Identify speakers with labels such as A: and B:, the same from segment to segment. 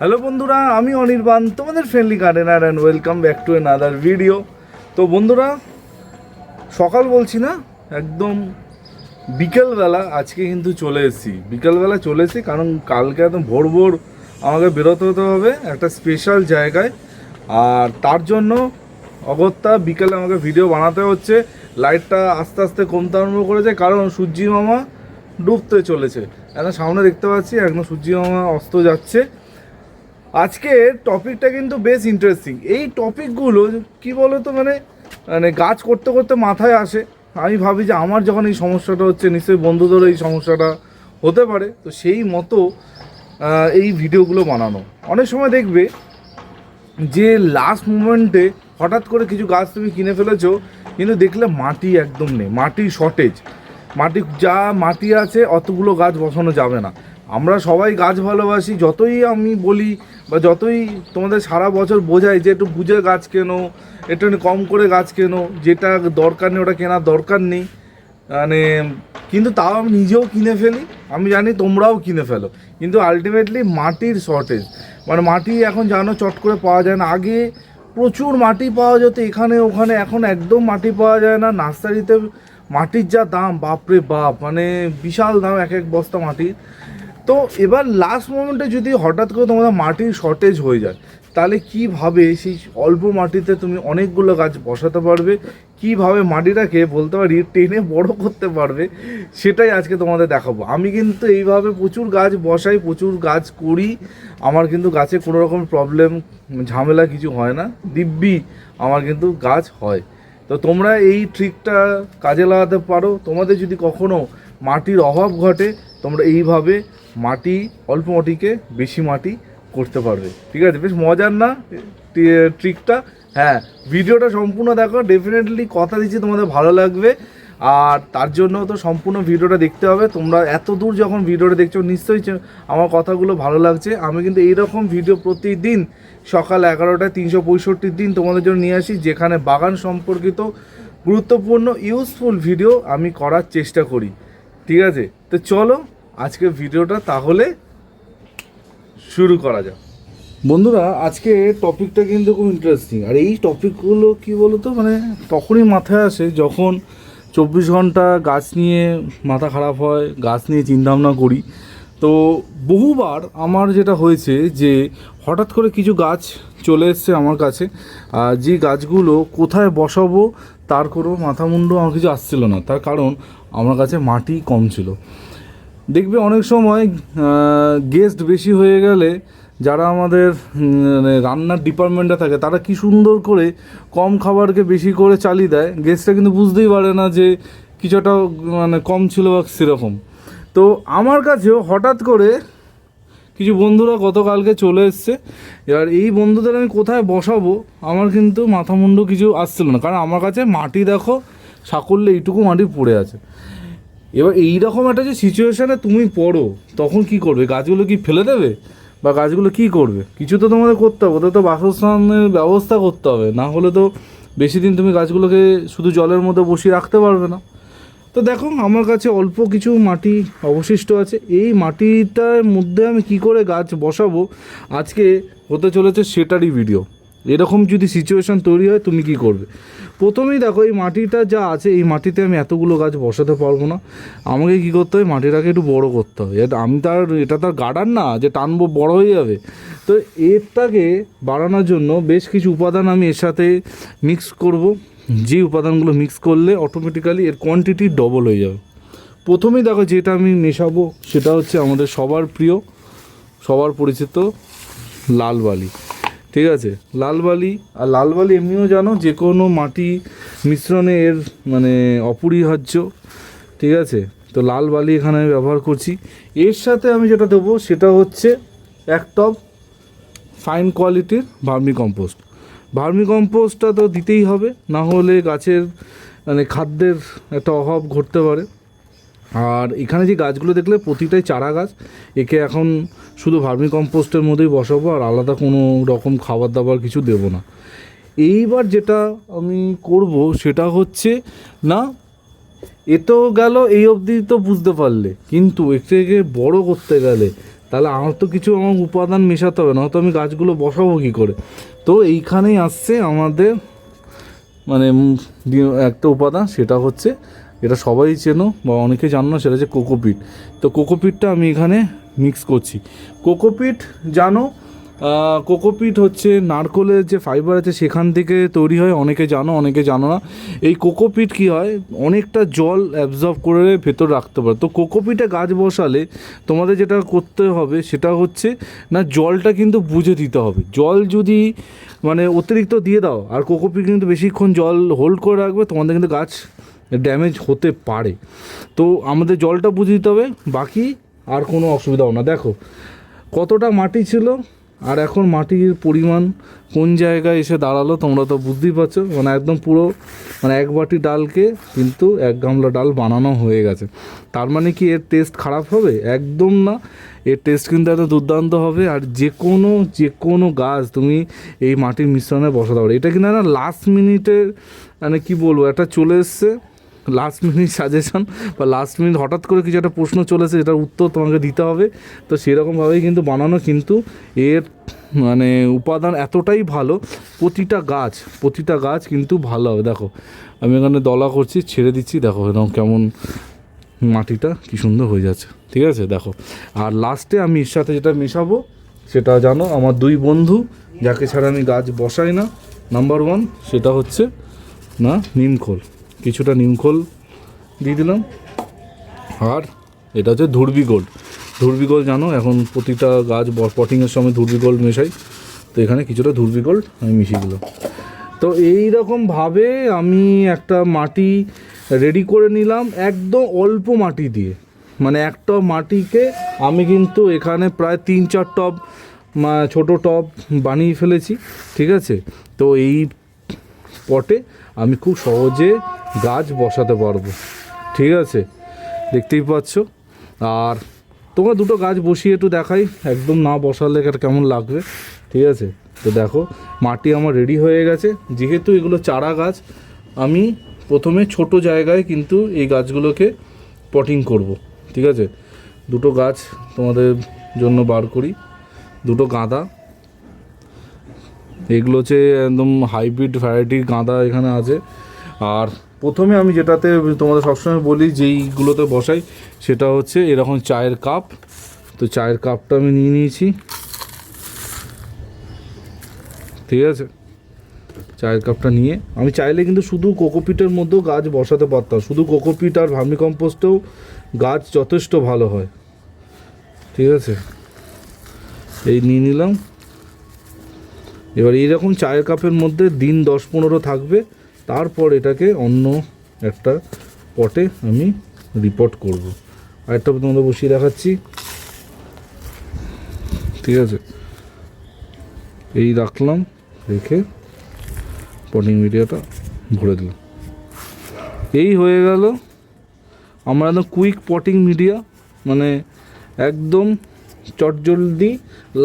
A: Hello বন্ধুরা, আমি অনির্বাণ, তোমাদের friendly gardener and welcome back to another video তো বন্ধুরা, সকাল বলছি না, একদম বিকেলবেলা আজকে কিন্তু চলে এসেছি। বিকেলবেলা চলে এসেছি, কারণ কালকে একদম ভোর ভোর আমাকে বেরোতে হতে হবে একটা স্পেশাল জায়গায়। আর তার জন্য অগত্যা বিকেলে আমাকে ভিডিও বানাতে হচ্ছে। লাইটটা আস্তে আস্তে কমতে আরম্ভ করেছে, কারণ সূর্যি মামা ডুবতে চলেছে। এখন সামনে দেখতে পাচ্ছি, একদম সূর্যি মামা অস্ত যাচ্ছে। আজকে টপিকটা কিন্তু বেশ ইন্টারেস্টিং এই টপিকগুলো কি বলো তো মানে মানে গাছ করতে করতে মাথায় আসে। আমি ভাবি যে আমার যখন এই সমস্যাটা হচ্ছে, নিশ্চয়ই বন্ধুদেরও এই সমস্যাটা হতে পারে। তো সেই মতো এই ভিডিওগুলো বানানো। অনেক সময় দেখবে যে লাস্ট মোমেন্টে হঠাৎ করে কিছু গাছ তুমি কিনে ফেলেছো, কিন্তু দেখলে মাটি একদম নেই। মাটি শর্টেজ মাটি, যা মাটি আছে, অতগুলো গাছ বসানো যাবে না। আমরা সবাই গাছ ভালোবাসি, যতই আমি বলি বা যতই তোমাদের সারা বছর বোঝাই যে একটু বুঝে গাছ কেনো, একটু কম করে গাছ কেনো, যেটা দরকার নেই ওটা কেনার দরকার নেই। মানে কিন্তু তাও আমি নিজেও কিনে ফেলি, আমি জানি তোমরাও কিনে ফেলো। কিন্তু আলটিমেটলি মাটির শর্টেজ মানে মাটি এখন জানো চট করে পাওয়া যায় না। আগে প্রচুর মাটি পাওয়া যেত, এখানে ওখানে, এখন একদম মাটি পাওয়া যায় না। নার্সারিতে মাটির যা দাম, বাপরে বাপ মানে বিশাল দাম এক এক বস্তা মাটির। তো এবার লাস্ট মোমেন্টে যদি হঠাৎ করে তোমাদের মাটির শর্টেজ হয়ে যায়, তাহলে কীভাবে সেই অল্প মাটিতে তুমি অনেকগুলো গাছ বসাতে পারবে? কীভাবে মাটিটাকে বলতে পারি টেনে বড় করতে পারবে? সেটাই আজকে তোমাদের দেখাবো। আমি কিন্তু এইভাবে প্রচুর গাছ বসাই, প্রচুর গাছ করি। আমার কিন্তু গাছে কোনো রকম প্রবলেম ঝামেলা কিছু হয় না। দিব্যি আমার কিন্তু গাছ হয়। তো তোমরা এই ট্রিকটা কাজে লাগাতে পারো। তোমাদের যদি কখনো মাটির অভাব ঘটে, তোমরা এইভাবে মাটি, অল্প মাটিকে বেশি মাটি করতে পারবে। ঠিক আছে? বেশ মজার না? ট্রিকটা হ্যাঁ ভিডিওটা সম্পূর্ণ দেখো ডেফিনেটলি কথা দিচ্ছি, তোমাদের ভালো লাগবে। আর তার জন্য তো সম্পূর্ণ ভিডিওটা দেখতে হবে। তোমরা এত দূর যখন ভিডিওটা দেখছ, নিশ্চয়ই আমার কথাগুলো ভালো লাগছে। আমি কিন্তু এইরকম ভিডিও প্রতিদিন সকাল এগারোটায় তিনশো পঁয়ষট্টি দিন তোমাদের জন্য নিয়ে আসি, যেখানে বাগান সম্পর্কিত গুরুত্বপূর্ণ ইউজফুল ভিডিও আমি করার চেষ্টা করি। ঠিক আছে? তো চলো আজকে ভিডিওটা তাহলে শুরু করা যাক। বন্ধুরা, আজকে টপিকটা কিন্তু খুব ইন্টারেস্টিং আর এই টপিকগুলো কি বলতো মানে তখনই মাথায় আসে যখন চব্বিশ ঘণ্টা গাছ নিয়ে মাথা খারাপ হয়, গাছ নিয়ে চিন্তাভাবনা করি। তো বহুবার আমার যেটা হয়েছে যে, হঠাৎ করে কিছু গাছ চলে এসছে আমার কাছে, আর যে গাছগুলো কোথায় বসাবো, তার কোনো মাথা মুন্ডু আমার কিছু আসছিল না। তার কারণ আমার কাছে মাটি কম ছিল। দেখবে অনেক সময় গেস্ট বেশি হয়ে গেলে যারা আমাদের মানে রান্নার ডিপার্টমেন্টে থাকে, তারা কি সুন্দর করে কম খাবারকে বেশি করে চালিয়ে দেয়। গেস্টটা কিন্তু বুঝতেই পারে না যে কিছুটা মানে কম ছিল বা সেরকম। তো আমার কাছেও হঠাৎ করে কিছু বন্ধুরা গতকালকে চলে এসছে। এবার এই বন্ধুদের আমি কোথায় বসাবো, আমার কিন্তু মাথা মুন্ডু কিছু আসছিল না। কারণ আমার কাছে মাটি দেখো, সাকল্যে এইটুকু মাটি পড়ে আছে। এবার এইরকম একটা যে সিচুয়েশানে তুমি পড়ো, তখন কি করবে? গাছগুলো কি ফেলে দেবে? বা গাছগুলো কি করবে? কিছু তো তোমাদের করতে হবে, ওদের তো বাসস্থানের ব্যবস্থা করতে হবে। না হলে তো বেশি দিন তুমি গাছগুলোকে শুধু জলের মধ্যে বসিয়ে রাখতে পারবে না। তো দেখো, আমার কাছে অল্প কিছু মাটি অবশিষ্ট আছে। এই মাটিটার মধ্যে আমি কি করে গাছ বসাবো? আজকে হতে চলেছে সেটারই ভিডিও এরকম যদি সিচুয়েশন তৈরি হয়, তুমি কি করবে? প্রথমেই দেখো, এই মাটিটা যা আছে, এই মাটিতে আমি এতগুলো গাছ বসাতে পারব না। আমাকে কি করতে হবে মাটিটাকে একটু বড় করতে হবে। আমি তার, এটা তার গার্ডার না, যে টানবো বড় হয়ে যাবে। তো এরটাকে বাড়ানোর জন্য বেশ কিছু উপাদান আমি এর সাথে মিক্স করব। যে উপাদানগুলো মিক্স করলে অটোমেটিক্যালি এর কোয়ান্টিটি ডবল হয়ে যাবে। প্রথমেই দেখো, যেটা আমি মেশাবো, সেটা হচ্ছে আমাদের সবার প্রিয়, সবার পরিচিত লাল বালি ঠিক আছে? লাল বালি আর লাল বালি এমনিও জানো যে কোনো মাটি মিশ্রণে এর মানে অপরিহার্য, ঠিক আছে? তো লাল বালি এখানে আমি ব্যবহার করছি। এর সাথে আমি যেটা দেবো সেটা হচ্ছে এক টপ ফাইন কোয়ালিটির ভার্মি কম্পোস্ট ভার্মি কম্পোস্টটা তো দিতেই হবে, না হলে গাছের মানে খাদ্যের একটা অভাব ঘটতে পারে। আর এখানে যে গাছগুলো দেখলে প্রতিটাই চারা গাছ, একে এখন শুধু ভার্মি কম্পোস্টের মধ্যেই বসাবো আর আলাদা কোনো রকম খাবার দাবার কিছু দেবো না। এইবার যেটা আমি করব সেটা হচ্ছে, না, এ তো গেল, এই অবধি তো বুঝতে পারলে, কিন্তু এটাকে বড় করতে গেলে, তাহলে আমার তো কিছু আমার উপাদান মেশাতে হবে না তো আমি গাছগুলো বসাবো কী করে? তো এইখানেই আসছে আমাদের মানে একটা উপাদান, সেটা হচ্ছে এটা সবাই চেনো বা অনেকে জানো না, সেটা হচ্ছে কোকোপিট তো কোকোপিটটা আমি এখানে মিক্স করছি। কোকোপিট জানো কোকোপিট হচ্ছে নারকোলের যে ফাইবার আছে, সেখান থেকে তৈরি হয়, অনেকে জানো অনেকে জানো না। এই কোকোপিট কি হয়, অনেকটা জল অ্যাবজর্ব করে ভেতর রাখতে পারে। তো কোকোপিটে গাছ বসালে তোমাদের যেটা করতে হবে, সেটা হচ্ছে না, জলটা কিন্তু বুঝে দিতে হবে। জল যদি মানে অতিরিক্ত দিয়ে দাও, আর কোকোপিট কিন্তু বেশিক্ষণ জল হোল্ড করে রাখবে, তোমাদের কিন্তু গাছ ড্যামেজ হতে পারে। তো আমাদের জলটা বুঝে দিতে হবে, বাকি আর কোনো অসুবিধাও না। দেখো, কতটা মাটি ছিল আর এখন মাটির পরিমাণ কোন জায়গায় এসে দাঁড়াল তোমরা তো বুঝতেই পারছ। মানে একদম পুরো মানে এক বাটি ডালকে কিন্তু এক গামলা ডাল বানানো হয়ে গেছে। তার মানে কি এর টেস্ট খারাপ হবে? একদম না। এর টেস্ট কিন্তু এত দুর্দান্ত হবে আর যে কোনো যে কোনো গাছ তুমি এই মাটির মিশ্রণে বসাতে পারো। এটা কিন্তু না লাস্ট মিনিটের মানে কি বলব, একটা চলে এসছে। লাস্ট মিনিট সাজেশন বা লাস্ট মিনিট হঠাৎ করে কিছু একটা প্রশ্ন চলেছে যেটার উত্তর তোমাকে দিতে হবে। তো সেরকমভাবেই কিন্তু বানানো কিন্তু এর মানে উপাদান এতটাই ভালো, প্রতিটা গাছ প্রতিটা গাছ কিন্তু ভালো হবে। দেখো, আমি এখানে দলা করছি, ছেড়ে দিচ্ছি, দেখো এরকম কেমন মাটিটা কি সুন্দর হয়ে যাচ্ছে। ঠিক আছে, দেখো। আর লাস্টে আমি এর সাথে যেটা মেশাবো, সেটা জানো, আমার দুই বন্ধু, যাকে ছাড়া আমি গাছ বসাই না নাম্বার ওয়ান সেটা হচ্ছে না, নিমখোল। কিছুটা নিমখোল দিয়ে দিলাম। আর এটা হচ্ছে ধুরবি গোল্ড ধুরবি গোল্ড জানো, এখন প্রতিটা গাছ পটিংয়ের সময় ধুরবি গোল্ড মেশাই। তো এখানে কিছুটা ধুরবি গোল্ড আমি মিশিয়ে দিলাম। তো এই রকমভাবে আমি একটা মাটি রেডি করে নিলাম, একদম অল্প মাটি দিয়ে। মানে একটা মাটিকে আমি কিন্তু এখানে প্রায় তিন চার টব ছোট টব বানিয়ে ফেলেছি, ঠিক আছে? তো এই পটে আমি খুব সহজে গাছ বসাতে পারব। ঠিক আছে? দেখতেই পাচ্ছ? আর তোমরা দুটো গাছ বসিয়ে একটু দেখাই। একদম না বসালে এটা কেমন লাগবে? ঠিক আছে? তো দেখো, মাটি আমার রেডি হয়ে গেছে। যেহেতু এগুলো চারা গাছ, আমি প্রথমে ছোট জায়গায় কিন্তু এই গাছগুলোকে পটিং করব। ঠিক আছে? দুটো গাছ তোমাদের জন্য বার করি। দুটো গাঁদা। এগুলো হচ্ছে একদম হাইব্রিড ভ্যারাইটির গাঁদা এখানে আছে। আর প্রথমে আমি যেটাতে তোমাদের সবসময় বলি, যেইগুলোতে বসাই, সেটা হচ্ছে এরকম চায়ের কাপ। তো চায়ের কাপটা আমি নিয়ে নিয়েছি। ঠিক আছে? চায়ের কাপটা নিয়ে। আমি চাইলে কিন্তু শুধু কোকোপিটের মধ্যেও গাছ বসাতে পারতাম। শুধু কোকোপিট আর ভার্মি কম্পোস্টেও গাছ যথেষ্ট ভালো হয়। ঠিক আছে? এই নিয়ে নিলাম। এবার এইরকম চায়ের কাপের মধ্যে দিন দশ পনেরো থাকবে। তারপর এটাকে অন্য একটা পটে আমি রিপোর্ট করব। আরেকটা তোমাদের বসিয়ে দেখাচ্ছি। ঠিক আছে? এই রাখলাম, রেখে পটিং মিডিয়াটা ভরে দিলাম। এই হয়ে গেল। আমরা একদম কুইক পটিং মিডিয়া মানে একদম চটজলদি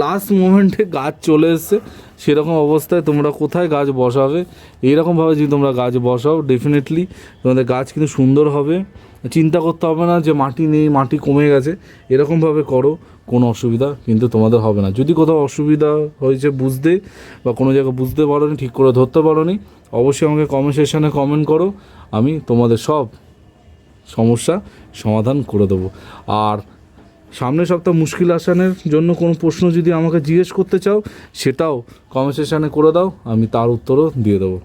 A: লাস্ট মোমেন্টে গাছ চলে এসছে। সেরকম অবস্থায় তোমরা কোথায় গাছ বসাবে? এইরকমভাবে যদি তোমরা গাছ বসাও ডেফিনেটলি তোমাদের গাছ কিন্তু সুন্দর হবে। চিন্তা করতে হবে না যে মাটি নেই, মাটি কমে গেছে। এরকমভাবে করো, কোনো অসুবিধা কিন্তু তোমাদের হবে না। যদি কোথাও অসুবিধা হয়েছে বুঝতে বা কোনো জায়গায় বুঝতে পারো নি ঠিক করে ধরতে পারো নি অবশ্যই আমাকে কমেন্ট সেকশানে কমেন্ট করো। আমি তোমাদের সব সমস্যা সমাধান করে দেবো। আর সামনের সপ্তাহ মুশকিল আসানের জন্য কোনো প্রশ্ন যদি আমাকে জিজ্ঞেস করতে চাও, সেটাও কমেন্ট করে দাও, আমি তার উত্তরও দিয়ে দেবো।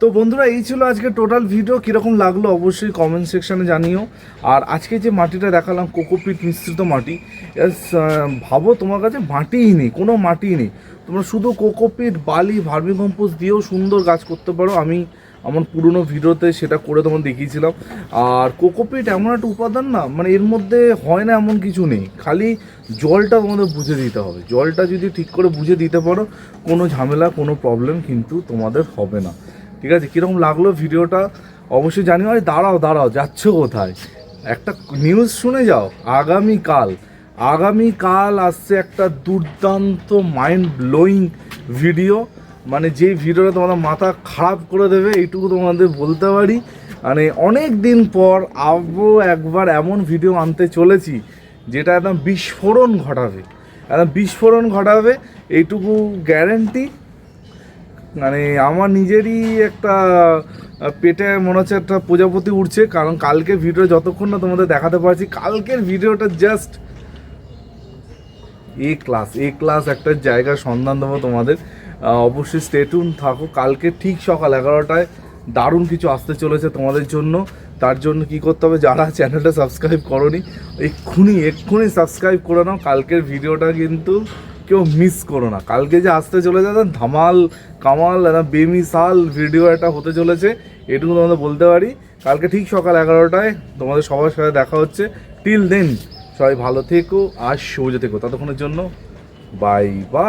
A: তো বন্ধুরা, এই ছিল আজকে টোটাল ভিডিও কীরকম লাগল অবশ্যই কমেন্ট সেকশানে জানিও। আর আজকে যে মাটিটা দেখালাম, কোকোপিট মিশ্রিত মাটি ভাবো তোমার কাছে মাটিই নেই, কোনো মাটিই নেই। তোমরা শুধু কোকোপিট, বালি ভার্মিকম্পোস্ট দিয়েও সুন্দর গাছ করতে পারো। আমি আমার পুরনো ভিডিওতে সেটা করে তোমার দেখিয়েছিলাম। আর কোকোপিট এমন একটা উপাদান না মানে এর মধ্যে হয় না এমন কিছু নেই। খালি জলটা তোমাদের বুঝে দিতে হবে। জলটা যদি ঠিক করে বুঝে দিতে পারো, কোনো ঝামেলা, কোনো প্রবলেম কিন্তু তোমাদের হবে না। ঠিক আছে? কীরকম লাগল ভিডিওটা? অবশ্যই জানিও। আরে দাঁড়াও দাঁড়াও, যাচ্ছ কোথায়? একটা নিউজ শুনে যাও। আগামীকাল আগামীকাল আসছে একটা দুর্দান্ত মাইন্ড ব্লোয়িং ভিডিও মানে যে ভিডিওটা তোমাদের মাথা খারাপ করে দেবে, এইটুকু তোমাদের বলতে পারি। মানে অনেক দিন পর আবো একবার এমন ভিডিও আনতে চলেছি, যেটা একদম বিস্ফোরণ ঘটাবে। একদম বিস্ফোরণ ঘটাবে, এইটুকু গ্যারেন্টি মানে আমার নিজেরই একটা পেটে মনে হচ্ছে একটা প্রজাপতি উঠছে কারণ কালকে ভিডিও যতক্ষণ না তোমাদের দেখাতে পারছি, কালকের ভিডিওটা just A class A class একটা জায়গার সন্ধান দেবো তোমাদের। অবশ্যই স্টেটুন থাকো। কালকে ঠিক সকাল এগারোটায় দারুণ কিছু আসতে চলেছে তোমাদের জন্য। তার জন্য কি করতে হবে যারা চ্যানেলটা সাবস্ক্রাইব করনি, এক্ষুনি এক্ষুনি সাবস্ক্রাইব করে নাও। কালকের ভিডিওটা কিন্তু কেউ মিস করো না। কালকে যে আসতে চলেছে ধামাল, কামাল, একটা বেমিসাল ভিডিও একটা হতে চলেছে। এটুকু তোমাদের বলতে পারি। কালকে ঠিক সকাল এগারোটায় তোমাদের সবার সাথে দেখা হচ্ছে। টিল দেন সবাই ভালো থেকো আর সৌজে থেকো। ততক্ষণের জন্য Bye bye.